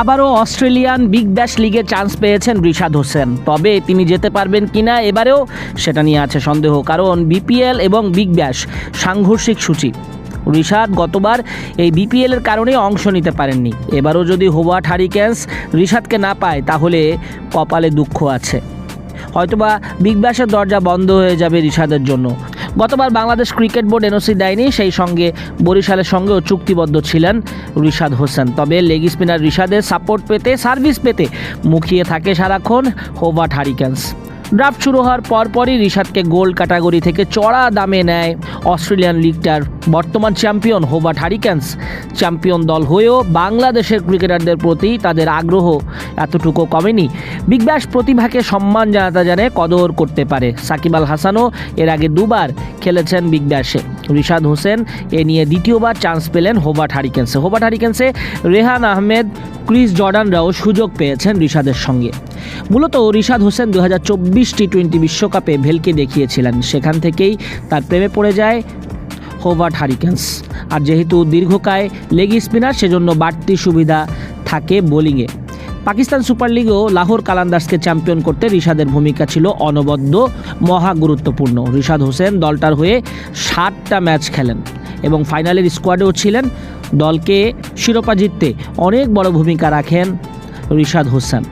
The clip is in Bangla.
আবারও অস্ট্রেলিয়ান বিগ ব্যাশ লিগে চান্স পেয়েছেন রিশাদ হোসেন। তবে তিনি যেতে পারবেন কিনা এবারেও সেটা নিয়ে আছে সন্দেহ, কারণ বিপিএল এবং বিগ ব্যাশ সাংঘর্ষিক সূচি। ঋষাদ গতবার এই বিপিএলের কারণে অংশ নিতে পারেননি। এবারও যদি হোয়াট হারিকেন্স রিশাদকে না পায়, তাহলে কপালে দুঃখ আছে। হয়তোবা বিগ ব্যাশের দরজা বন্ধ হয়ে যাবে রিশাদের জন্য। গতবার বাংলাদেশ ক্রিকেট বোর্ড এনওসি দেয়নি, সেই সঙ্গে বরিশালের সঙ্গেও চুক্তিবদ্ধ ছিলেন রিশাদ হোসেন। তবে লেগ স্পিনার রিশাদের সাপোর্ট পেতে সার্ভিস পেতে মুখিয়ে থাকে সারাক্ষণ হোভাট হারিকেন্স। ড্রাফট শুরু হওয়ার পরপরই রিশাদকে গোল্ড ক্যাটাগরি থেকে চড়া দামে নেয় অস্ট্রেলিয়ান লিগটার বর্তমান চ্যাম্পিয়ন হোভাট হারিকেন্স। চ্যাম্পিয়ন দল হয়েও বাংলাদেশের ক্রিকেটারদের প্রতি তাদের আগ্রহ এতটুকু কমেনি। বিগ ব্যাশ প্রতিভাকে সম্মান জানাতে জানে কদর করতে পারে। সাকিব আল হাসানও এর আগে দুবার খেলেছেন বিগ ব্যাশে রিশাদ হোসেন, এ নিয়ে দ্বিতীয়বার চান্স পেলেন হোবার্ট হারিকেন্সে হোবার্ট হারিকেন্সে রেহান আহমেদ, ক্রিস জর্ডানরাও সুযোগ পেয়েছেন রিশাদের সঙ্গে। মূলত রিশাদ হোসেন দু হাজার চব্বিশ টি টোয়েন্টি বিশ্বকাপে ভেলকে দেখিয়েছিলেন। সেখান থেকেই তার প্রেমে পড়ে যায় হোভার্ট হারিকেন্স আর যেহেতু দীর্ঘকায় লেগ স্পিনার সেজন্য বাড়তি সুবিধা থাকে বোলিংয়ে পাকিস্তান সুপার লিগেও লাহোর কালান্দাসকে চ্যাম্পিয়ন করতে রিশাদের ভূমিকা ছিল অনবদ্য, মহা গুরুত্বপূর্ণ। রিশাদ হোসেন দলটার হয়ে ষাটটা ম্যাচ খেলেন এবং ফাইনালের স্কোয়াডেও ছিলেন। দলকে শিরোপা জিততে অনেক বড় ভূমিকা রাখেন রিশাদ হোসেন।